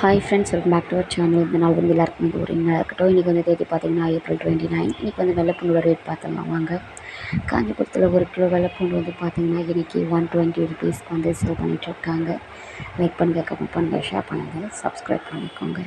Hi friends welcome back to our channel இந்த நாள் வந்து எல்லாருக்கும் இது ஒரு இன்னும் இருக்கட்டும். இன்றைக்கி வந்து தேதி பார்த்தீங்கன்னா ஏப்ரல் டுவெண்ட்டி நைன் இன்றைக்கி வந்து வெள்ளைப்பூண்டோட ரேட் பார்த்துடலாம் வாங்க. காஞ்சிபுரத்தில் ஒரு கிலோ வெள்ளப்பூண்டு வந்து பார்த்தீங்கன்னா இன்றைக்கி ஒன் டுவெண்ட்டி ருபீஸ்க்கு வந்து சேல் பண்ணிகிட்ருக்காங்க லைக் பண்ணுங்கள் கமெண்ட் பண்ணுங்கள் ஷேர் பண்ணுங்கள் சப்ஸ்கிரைப் பண்ணிக்கோங்க.